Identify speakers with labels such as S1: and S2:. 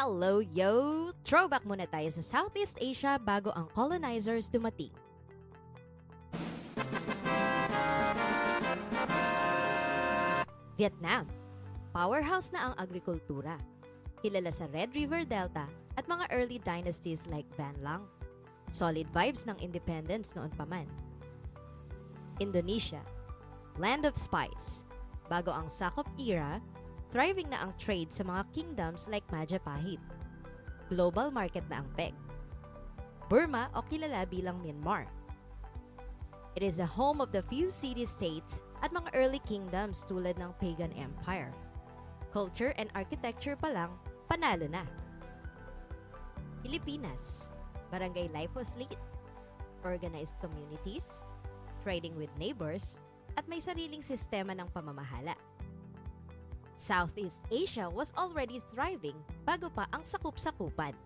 S1: Hello, yo! Throwback muna tayo sa Southeast Asia bago ang colonizers dumating. Vietnam. Powerhouse na ang agrikultura. Kilala sa Red River Delta at mga early dynasties like Van Lang. Solid vibes ng independence noon pa man. Indonesia. Land of Spice. Bago ang Sakop era, thriving na ang trade sa mga kingdoms like Majapahit. Global market na ang peg. Burma o kilala bilang Myanmar. It is the home of the few city-states at mga early kingdoms tulad ng Pagan Empire. Culture and architecture pa lang, panalo na. Pilipinas. Barangay life was lit. Organized communities, trading with neighbors, at may sariling sistema ng pamamahala. Southeast Asia was already thriving bago pa ang sakup-sakupan.